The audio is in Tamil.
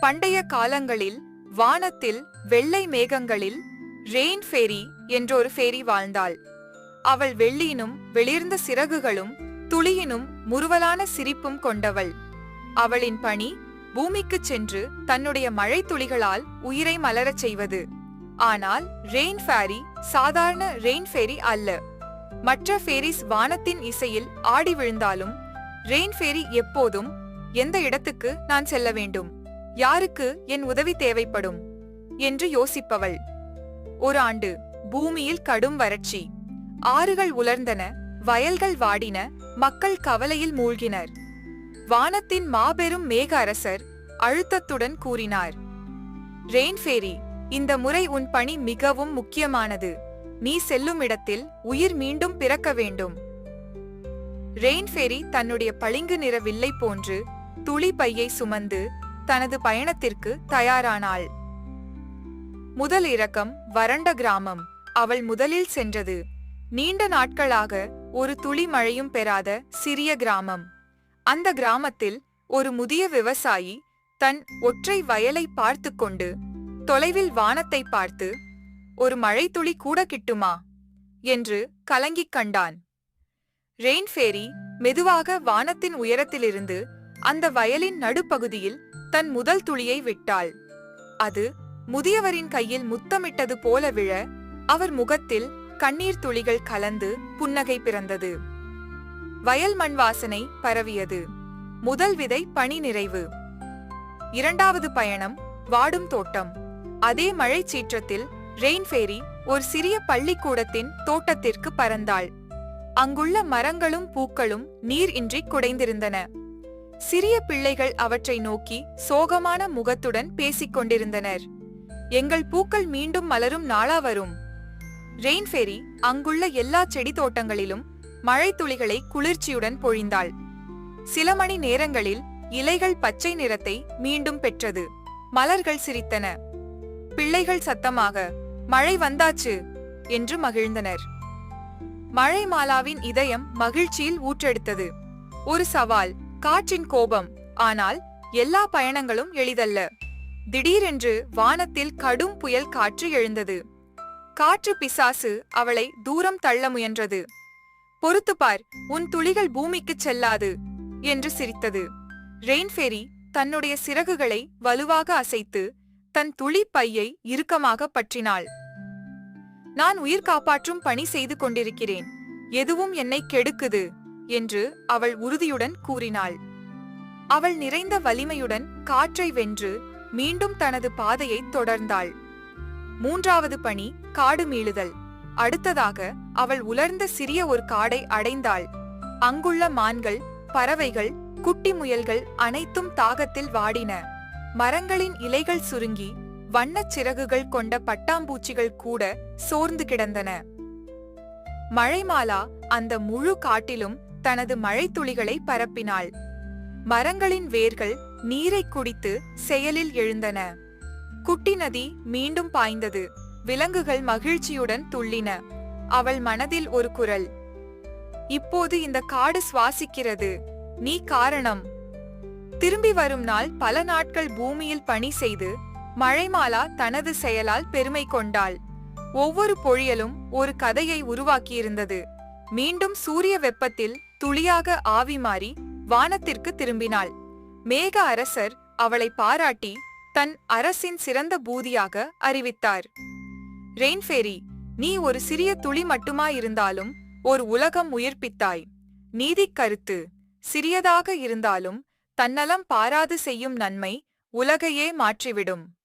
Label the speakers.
Speaker 1: பண்டைய காலங்களில் வானத்தில் வெள்ளை மேகங்களில் ரெயின் ஃபேரி என்றொரு ஃபேரி வாழ்ந்தாள். அவள் வெள்ளியினும் வெளிர்ந்த சிறகுகளும் துளியினும் முறுவலான சிரிப்பும் கொண்டவள். அவளின் பணி பூமிக்குச் சென்று தன்னுடைய மழை துளிகளால் உயிரை மலரச் செய்வது. ஆனால் ரெயின் ஃபேரி சாதாரண ரெயின் ஃபேரி அல்ல. மற்ற ஃபேரிஸ் வானத்தின் இசையில் ஆடி விழுந்தாலும் ரெயின் ஃபேரி எப்போதும் எந்த இடத்துக்கு நான் செல்ல வேண்டும்? யாருக்கு என் உதவி தேவைப்படும்? என்று யோசிப்பவள். ஒரு ஆண்டு பூமியில் கடும் வறட்சி. ஆறுகள் உலர்ந்தன வயல்கள் வாடின மக்கள் கவலையில் மூழ்கினர். வானத்தின் மாபெரும் மேக அரசர் அழுத்தத்துடன் கூறினார். ரெயின்ஃபேரி இந்த முறை உன் பணி மிகவும் முக்கியமானது. நீ செல்லும் இடத்தில் உயிர் மீண்டும் பிறக்க வேண்டும். ரெயின்ஃபேரி தன்னுடைய பளிங்கு நிற வில்லை போன்று துளி பையை சுமந்து தனது பயணத்திற்கு தயாரானாள். முதல் இறக்கம் வறண்ட கிராமம். அவள் முதலில் சென்றது. நீண்ட நாட்களாக ஒரு துளி மழையும் பெறாத சிறிய கிராமம். அந்த கிராமத்தில் ஒரு முதிய விவசாயி தன் ஒற்றை வயலை பார்த்து கொண்டு தொலைவில் வானத்தை பார்த்து ஒரு மழைத்துளி கூட கிட்டுமா என்று கலங்கிக் கண்டான். ரெயின் ஃபேரி மெதுவாக வானத்தின் உயரத்திலிருந்து அந்த வயலின் நடுப்பகுதியில் தன் முதல் துளியை விட்டாள். அது முதியவரின் கையில் முத்தமிட்டது போல விழ அவர் முகத்தில் கண்ணீர் துளிகள் கலந்து புன்னகை பிறந்தது. வயல் மண் வாசனை பரவியது. முதல் விதை பணி நிறைவு. இரண்டாவது பயணம் வாடும் தோட்டம். அதே மழை சீற்றத்தில் ரெயின்ஃபேரி ஒரு சிறிய பள்ளிக்கூடத்தின் தோட்டத்திற்கு பறந்தாள். அங்குள்ள மரங்களும் பூக்களும் நீர் இன்றி குடைந்திருந்தன. சிறிய பிள்ளைகள் அவற்றை நோக்கி சோகமான முகத்துடன் பேசிக் கொண்டிருந்தனர். எங்கள் பூக்கள் மீண்டும் மலரும் நாளா வரும். ரெயின்ஃபெரி அங்குள்ள எல்லா செடி தோட்டங்களிலும் மழை துளிகளை குளிர்ச்சியுடன் பொழிந்தாள். சில மணி நேரங்களில் இலைகள் பச்சை நிறத்தை மீண்டும் பெற்றது. மலர்கள் சிரித்தன. பிள்ளைகள் சத்தமாக மழை வந்தாச்சு என்று மகிழ்ந்தனர். மழை மாலாவின் இதயம் மகிழ்ச்சியில் ஊற்றெடுத்தது. ஒரு சவால் காற்றின் கோபம். ஆனால் எல்லா பயணங்களும் எளிதல்ல. திடீரென்று வானத்தில் கடும் புயல் காற்று எழுந்தது. காற்று பிசாசு அவளை தூரம் தள்ள முயன்றது. பொறுத்துப்பார் உன் துளிகள் பூமிக்குச் செல்லாது என்று சிரித்தது. ரெயின்ஃபேரி தன்னுடைய சிறகுகளை வலுவாக அசைத்து தன் துளி பையை இறுக்கமாக பற்றினாள். நான் உயிர் காப்பாற்றும் பணி செய்து கொண்டிருக்கிறேன். எதுவும் என்னை கெடுக்குது. என்று அவள் உறுதியுடன் கூறினாள். அவள் நிறைந்த வலிமையுடன் காற்றை வென்று மீண்டும் தனது பாதையை தொடர்ந்தாள். மூன்றாவது பணி காடு மீளுதல். அடுத்ததாக அவள் உலர்ந்த சிறிய ஒரு காடை அடைந்தாள். அங்குள்ள மான்கள் பறவைகள் குட்டி முயல்கள் அனைத்தும் தாகத்தில் வாடின. மரங்களின் இலைகள் சுருங்கி வண்ணச் சிறகுகள் கொண்ட பட்டாம்பூச்சிகள் கூட சோர்ந்து கிடந்தன. மழைமாலா அந்த முழு காட்டிலும் தனது மழைத்துளிகளை பரப்பினாள். மரங்களின் வேர்கள் நீரை குடித்து செயலில் எழுந்தன. குட்டி நதி மீண்டும் பாய்ந்தது. விலங்குகள் மகிழ்ச்சியுடன் துள்ளின. அவள் மனதில் ஒரு குரல். இப்போது இந்த காடு சுவாசிக்கிறது. நீ காரணம். திரும்பி வரும் நாள் பல நாட்கள் பூமியில் பணி செய்து மழைமாலா தனது செயலால் பெருமை கொண்டாள். ஒவ்வொரு பொழியலும் ஒரு கதையை உருவாக்கியிருந்தது. மீண்டும் சூரிய வெப்பத்தில் துளியாக ஆவி மாறி வானத்திற்கு திரும்பினாள். மேக அரசர் அவளை பாராட்டி தன் அரசின் சிறந்த பூதியாக அறிவித்தார். ரெயின்ஃபேரி நீ ஒரு சிறிய துளி மட்டுமாயிருந்தாலும் ஒரு உலகம் உயிர்ப்பித்தாய். நீதிக் கருத்து சிறியதாக இருந்தாலும் தன்னலம் பாராது செய்யும் நன்மை உலகையே மாற்றிவிடும்.